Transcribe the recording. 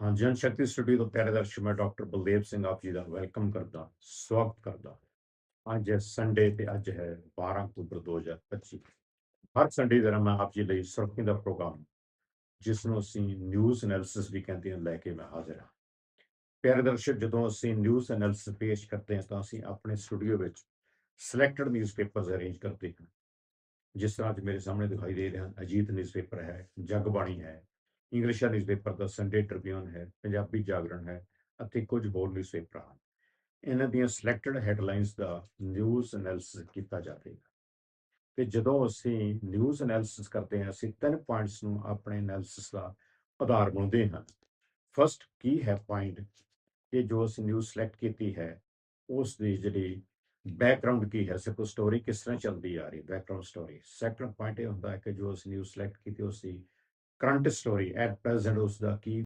ਹਾਂ, ਜਨ ਸ਼ਕਤੀ ਸਟੂਡੀਓ ਤੋਂ ਪਿਆਰੇ ਦਰਸ਼ਕ, ਮੈਂ ਡਾਕਟਰ ਬਲਦੇਵ ਸਿੰਘ ਆਪ ਜੀ ਦਾ ਵੈਲਕਮ ਕਰਦਾ, ਸਵਾਗਤ ਕਰਦਾ। ਅੱਜ ਹੈ ਸੰਡੇ ਤੇ ਅੱਜ ਹੈ 12 ਅਕਤੂਬਰ 2025 ਹਰ ਸੰਡੇ ਦਾ ਮੈਂ ਆਪ ਜੀ ਲਈ ਸੁਰਖੀ ਦਾ ਪ੍ਰੋਗਰਾਮ, ਜਿਸ ਨੂੰ ਅਸੀਂ ਨਿਊਜ਼ ਐਨਾਲਿਸਿਸ ਵੀ ਕਹਿੰਦੇ ਹਾਂ, ਲੈ ਕੇ ਮੈਂ ਹਾਜ਼ਰ ਹਾਂ। ਪਿਆਰੇ ਦਰਸ਼ਕ, ਜਦੋਂ ਅਸੀਂ ਨਿਊਜ਼ ਐਨਾਲਿਸਿਸ ਪੇਸ਼ ਕਰਦੇ ਹਾਂ, ਤਾਂ ਅਸੀਂ ਆਪਣੇ ਸਟੂਡੀਓ ਵਿੱਚ ਸਿਲੈਕਟਡ ਨਿਊਜ਼ਪੇਪਰਸ ਅਰੇਂਜ ਕਰਦੇ ਹਾਂ। ਜਿਸ ਤਰ੍ਹਾਂ ਅੱਜ ਮੇਰੇ ਸਾਹਮਣੇ ਦਿਖਾਈ ਦੇ ਰਹੇ ਹਨ, ਅਜੀਤ ਨਿਊਜ਼ਪੇਪਰ ਹੈ, ਜਗਬਾਣੀ ਹੈ ਇੰਗਲਿਸ਼ ਨਿਊਜ਼ਪੇਪਰ ਦਾ ਸੰਡੇ ਟ੍ਰਿਬਿਊਨ ਹੈ, ਪੰਜਾਬੀ ਜਾਗਰਣ ਹੈ ਅਤੇ ਕੁਝ ਹੋਰ ਨਿਊਜ਼ਪੇਪਰ ਹਨ। ਇਹਨਾਂ ਦੀਆਂ ਸਿਲੈਕਟਡ ਹੈਡਲਾਈਨਸ ਦਾ ਨਿਊਜ਼ ਐਨਾਲਿਸਿਸ ਕੀਤਾ ਜਾਵੇਗਾ। ਤੇ ਜਦੋਂ ਅਸੀਂ ਨਿਊਜ਼ ਐਨਾਲਿਸਿਸ ਕਰਦੇ ਹਾਂ, ਅਸੀਂ ਤਿੰਨ ਪੁਆਇੰਟਸ ਨੂੰ ਆਪਣੇ ਐਨਾਲਿਸਿਸ ਦਾ ਆਧਾਰ ਬਣਾਉਂਦੇ ਹਾਂ। ਫਸਟ ਕੀ ਹੈ ਪੁਆਇੰਟ ਕਿ ਜੋ ਅਸੀਂ ਨਿਊਜ਼ ਸਿਲੈਕਟ ਕੀਤੀ ਹੈ ਉਸ ਦੀ ਜਿਹੜੀ ਬੈਕਗ੍ਰਾਉਂਡ ਕੀ ਹੈ? ਸਿਰਫ ਸਟੋਰੀ ਕਿਸ ਤਰ੍ਹਾਂ ਚੱਲਦੀ ਆ ਰਹੀ ਬੈਕਗ੍ਰਾਉਂਡ ਸਟੋਰੀ ਸੈਕੰਡ ਪੁਆਇੰਟ ਇਹ ਹੁੰਦਾ ਹੈ ਕਿ ਜੋ ਅਸੀਂ ਨਿਊਜ਼ ਸਿਲੈਕਟ ਕੀਤੀ ਉਸ ਦੀ ਕਰੰਟ ਸਟੋਰੀ ਐਟ ਪ੍ਰੈਜ਼ੈਂਟ ਉਸ ਦਾ ਕੀ